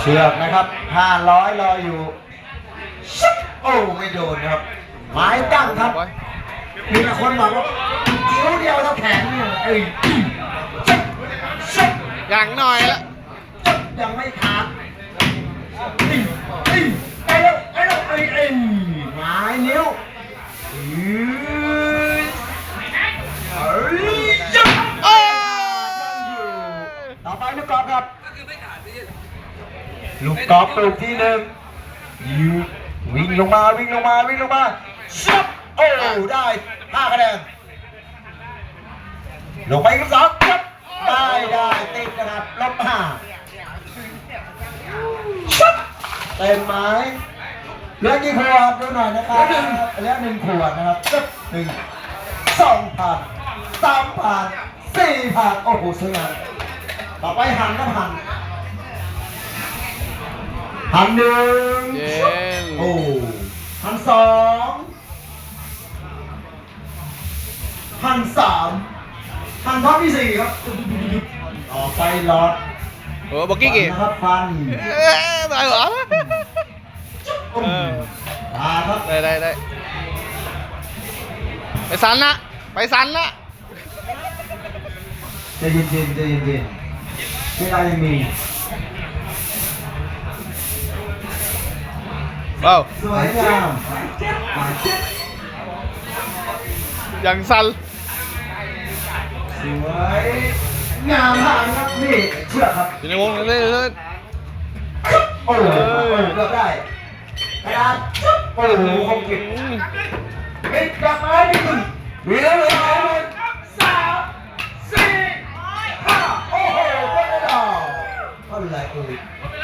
เชือกนะครับห้าร้อยออยู่ชิบโอ้ไม่โดนนะครับไม้ตั้งครับ มีแต่คนบอกว่าจิ้วเดียวเท่าแขนเนี่ยเอ้ยชิบชิบอย่างหน่อยละยังไม่ขาดเอ้เอ้ไปแล้ไปแล้วเอ้ยเอ้ไม้นิ้วอ้ ลูกกอล์ฟลูกที่หนึ่งยูวิ่งลงมาวิ่งลงมาวิ่งลงมาชับโอ้ได้ห้าคะแนนลงไปอีกสองชับได้ได้ติดนะครับลบห้าชับเต็มไม้เหลือกี่ขวดดูหน่อยนะครับเหลือหนึ่งขวดนะครับชับหนึ่งสองพันสามพันสี่พันโอ้โหสวยงาม ต่อไปหันครับหันหันหนึ่งเย็นโอ้หันสองหันสามหันท็อปที่สี่ครับต่อไปหลอดโอ้บอกกี้กี่ฟันนะครับฟันเอ๊ะได้เหรออุ้มเออตาครับได้ได้ได้ไปสันนะไปสันนะใจเย็นๆใจเย็นๆ เวลายังมีเอ้าสวยงามอย่างสันสวยงามมากครับนี่เชือกครับอยู่ในวงเลยเลยเลยโอ้โหเลือกได้กระดาษโอ้โหคงเก็บปิดดอกไม้ที่คุณ สี่